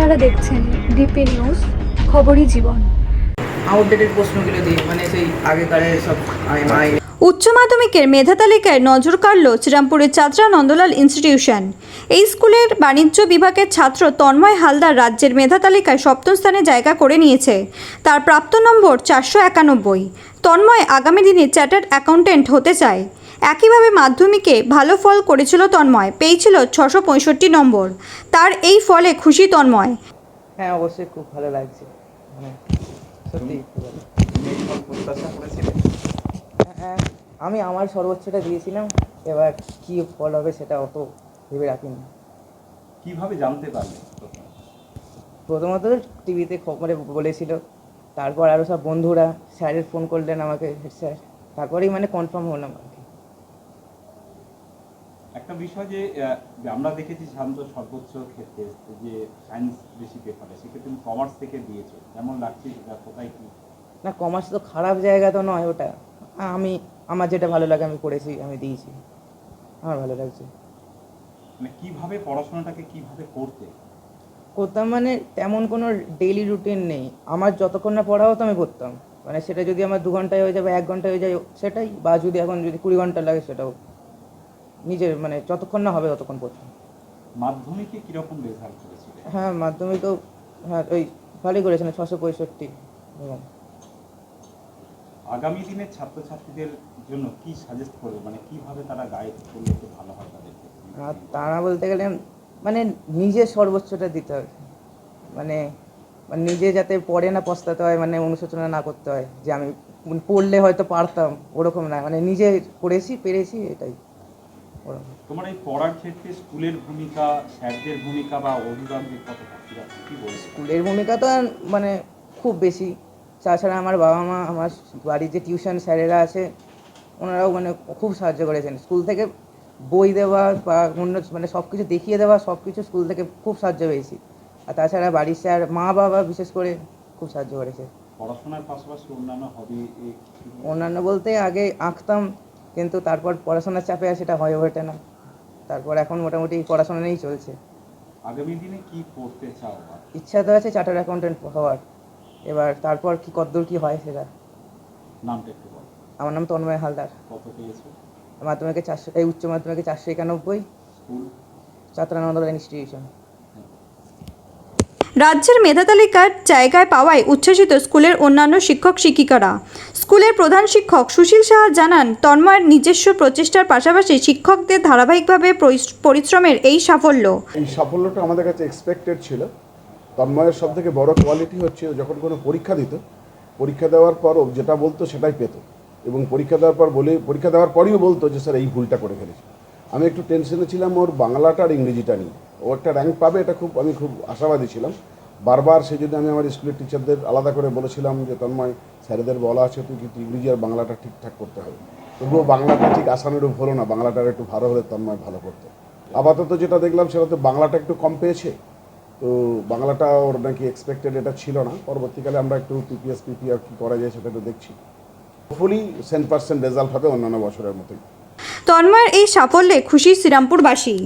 আপনারা দেখছেন DP news খবরই জীবন। আউটডেটেড প্রশ্নগুলো দিয়ে মানে সেই আগেকারের সব আই উচ্চ মাধ্যমিকের মেধা তালিকায় নজর কাড়ল শ্রীরামপুরের চাতরা নন্দলাল ইনস্টিটিউশন এই স্কুলের বাণিজ্য বিভাগের ছাত্র তন্ময় হালদার রাজ্যের মেধা তালিকায় সপ্তম স্থানে জায়গা করে নিয়েছে। তার প্রাপ্ত নম্বর চারশো একানব্বই। তন্ময় আগামী দিনে চ্যাটার্ড অ্যাকাউন্টেন্ট হতে চায়। একইভাবে মাধ্যমিকে ভালো ফল করেছিল তন্ময় পেয়েছিল ছশো পঁয়ষট্টি নম্বর। তার এই ফলে খুশি তন্ময়। হ্যাঁ অবশ্যই খুব ভালো লাগছে। মানে হ্যাঁ আমি আমার সর্বোচ্চটা দিয়েছিলাম এবার কি ফল হবে সেটা অত ভেবে রাখিনি। কীভাবে জানতে পারলে প্রথমত টিভিতে খবরে বলেছিল তারপর আরও সব বন্ধুরা স্যারের ফোন করলেন আমাকে হেড স্যার। তারপরেই মানে কনফার্ম হলাম আর কি একটা বিষয় যে আমরা দেখেছি সাধারণত সর্বোচ্চ ক্ষেত্রে যে সায়েন্স বেশি পেপারে সেক্ষেত্রে তুমি কমার্স থেকে দিয়েছ। কেমন লাগছে সেটা কোথায় কি? না কমার্স তো খারাপ জায়গা তো নয় ওটা। আমি আমার যেটা ভালো লাগে আমি করেছি আমি দিয়েছি। আমার ভালো লাগছে। মানে কীভাবে পড়াশোনাটাকে কীভাবে করতে? করতাম মানে তেমন কোনো ডেইলি রুটিন নেই। আমার যতক্ষণ না পড়া হতো আমি পড়তাম। মানে সেটা যদি আমার দু ঘন্টায় হয়ে যাবে এক ঘন্টায় হয়ে যায় সেটাই। বা যদি এখন যদি কুড়ি ঘণ্টা লাগে সেটাও। নিজের মানে যতক্ষণ না হবে ততক্ষণ পড়তাম মাধ্যমিকে কীরকম রেজাল্ট করেছিলে হ্যাঁ মাধ্যমিকও হ্যাঁ ওই ভালোই করেছিলাম ছশো পঁয়ষট্টি। আগামী দিনের ছাত্রছাত্রীদের জন্য কি সাজেস্ট করবে? মানে কীভাবে তারা গাইড করলে একটু ভালো হয় তাদের আর তারা বলতে গেলে মানে নিজের সর্বোচ্চটা দিতে হবে। মানে মানে নিজে যাতে পড়ে না পস্তাতে হয় মানে অনুশোচনা না করতে হয় যে আমি পড়লে হয়তো পারতাম ওরকম না। মানে নিজে পড়েছি পেরেছি এটাই। ওরকম তোমার এই পড়ার ক্ষেত্রে স্কুলের ভূমিকা স্যারদের ভূমিকা বা কতটা? কি স্কুলের ভূমিকা তো মানে খুব বেশি। তাছাড়া আমার বাবা মা আমার বাড়ির যে টিউশন স্যারেরা আছে ওনারাও মানে খুব সাহায্য করেছেন। স্কুল থেকে বই দেওয়া বা অন্য মানে সব কিছু দেখিয়ে দেওয়া সব কিছু স্কুল থেকে খুব সাহায্য পেয়েছি। আর তাছাড়া বাড়ির স্যার মা বাবা বিশেষ করে খুব সাহায্য করেছে। পড়াশোনার পাশাপাশি অন্যান্য হবি অন্যান্য বলতে আগে আঁকতাম কিন্তু তারপর পড়াশোনার চাপে আর সেটা হয়ে ওঠে না। তারপর এখন মোটামুটি পড়াশোনা নিয়েই চলছে। আগামী দিনে কি পড়তে চাও ইচ্ছা তো আছে চার্টার অ্যাকাউন্টেন্ট হওয়ার। এবার তারপর কি কদ্দূর কি হয় সেটা। নামটা একটু বল। আমার নাম তন্ময় হালদার। কত পেয়েছ? মাধ্যমিকে চারশো এই উচ্চ মাধ্যমিকে চারশো একানব্বই। স্কুল? চাত্রানন্দ ইনস্টিটিউশন। রাজ্যের মেধা তালিকার জায়গায় পাওয়ায় উচ্ছ্বসিত স্কুলের অন্যান্য শিক্ষক শিক্ষিকারা। স্কুলের প্রধান শিক্ষক সুশীল সাহা জানান, তন্ময়ের নিজস্ব প্রচেষ্টার পাশাপাশি শিক্ষকদের ধারাবাহিকভাবে পরিশ্রমের এই সাফল্য। এই সাফল্যটা আমাদের কাছে এক্সপেক্টেড ছিল। তন্ময়ের সব থেকে বড় কোয়ালিটি হচ্ছে যখন কোনো পরীক্ষা দিত, পরীক্ষা দেওয়ার পর যেটা বলতো সেটাই পেত। এবং পরীক্ষা দেওয়ার পর বলে, পরীক্ষা দেওয়ার পরেও বলতো যে, স্যার, এই ভুলটা করে ফেলেছি। আমি একটু টেনশনে ছিলাম, ওর বাংলাটা আর ইংরেজিটা নিয়ে। ও একটা র্যাঙ্ক পাবে, এটা খুব, আমি খুব আশাবাদী ছিলাম। বারবার সেই জন্য আমি আমার স্কুলের টিচারদের আলাদা করে বলেছিলাম যে, তন্ময়, স্যারেদের বলা আছে, তুই কিন্তু ইংরেজি আর বাংলাটা ঠিকঠাক করতে হবে। তবুও বাংলাটা ঠিক আসানুরূপ হলো না, বাংলাটা একটু ভালো হলে তন্ময় ভালো করতো। আপাতত যেটা দেখলাম, সেটা তো বাংলাটা একটু কম পেয়েছে। তো বাংলাটা ওর নাকি এক্সপেক্টেড এটা ছিল না। পরবর্তীকালে আমরা একটু টিপিএস পিপিআর কী করা যায় সেটা একটু দেখছি। হোপফুলি সেন্ট পার্সেন্ট রেজাল্ট হবে অন্যান্য বছরের মতোই। তন্ময়ের এই সাফল্যে খুশি শ্রীরামপুরবাসী।